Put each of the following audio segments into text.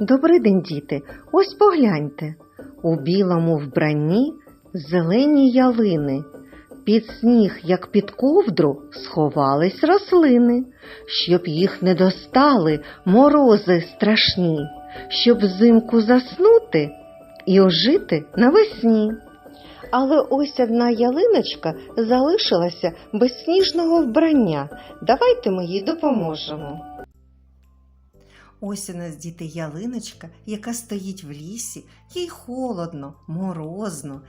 Добрий день, діти. Ось погляньте. У білому вбранні зелені ялини. Під сніг, як під ковдру, сховались рослини, щоб їх не достали морози страшні, щоб взимку заснути і ожити навесні. Але ось одна ялиночка залишилася без сніжного вбрання. Давайте ми їй допоможемо. Ось у нас діти ялиночка, яка стоїть в лісі, їй холодно, морозно.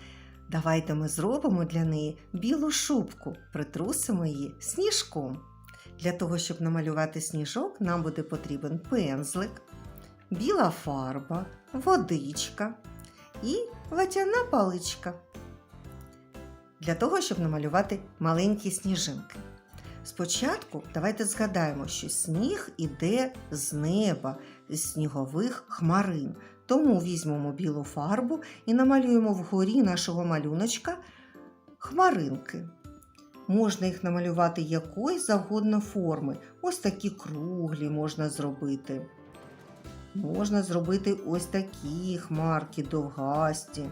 Давайте ми зробимо для неї білу шубку, притрусимо її сніжком. Для того, щоб намалювати сніжок, нам буде потрібен пензлик, біла фарба, водичка і ватяна паличка. Для того, щоб намалювати маленькі сніжинки. Спочатку давайте згадаємо, що сніг іде з неба, з снігових хмарин. Тому візьмемо білу фарбу і намалюємо вгорі нашого малюночка хмаринки. Можна їх намалювати якої завгодно форми. Ось такі круглі можна зробити. Можна зробити ось такі хмарки довгасті.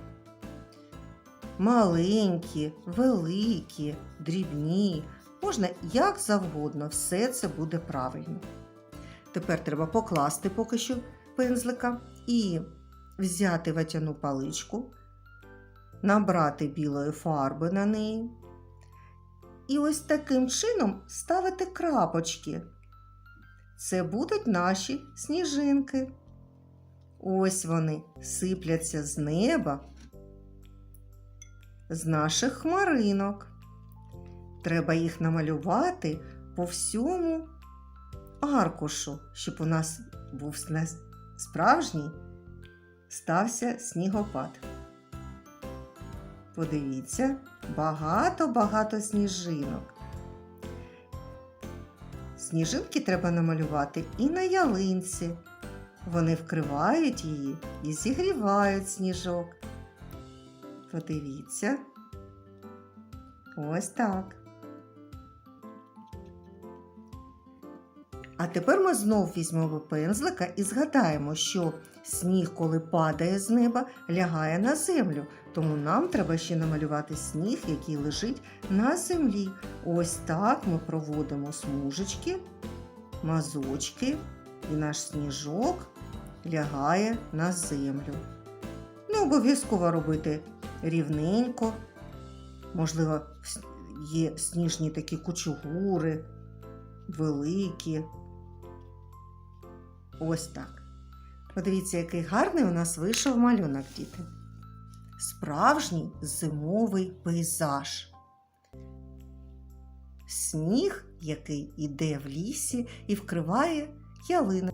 Маленькі, великі, дрібні. Можна як завгодно, все це буде правильно. Тепер треба покласти поки що пензлика і взяти ватяну паличку, набрати білої фарби на неї. І ось таким чином ставити крапочки. Це будуть наші сніжинки. Ось вони сипляться з неба, з наших хмаринок. Треба їх намалювати по всьому аркушу, щоб у нас був справжній стався снігопад. Подивіться, багато-багато сніжинок. Сніжинки треба намалювати і на ялинці. Вони вкривають її і зігрівають сніжок. Подивіться. Ось так. А тепер ми знов візьмемо пензлика і згадаємо, що сніг, коли падає з неба, лягає на землю. Тому нам треба ще намалювати сніг, який лежить на землі. Ось так ми проводимо смужечки, мазочки, і наш сніжок лягає на землю. Не обов'язково робити рівненько. Можливо, є сніжні такі кучугури, великі. Ось так. Подивіться, який гарний у нас вийшов малюнок, діти. Справжній зимовий пейзаж. Сніг, який іде в лісі і вкриває ялини.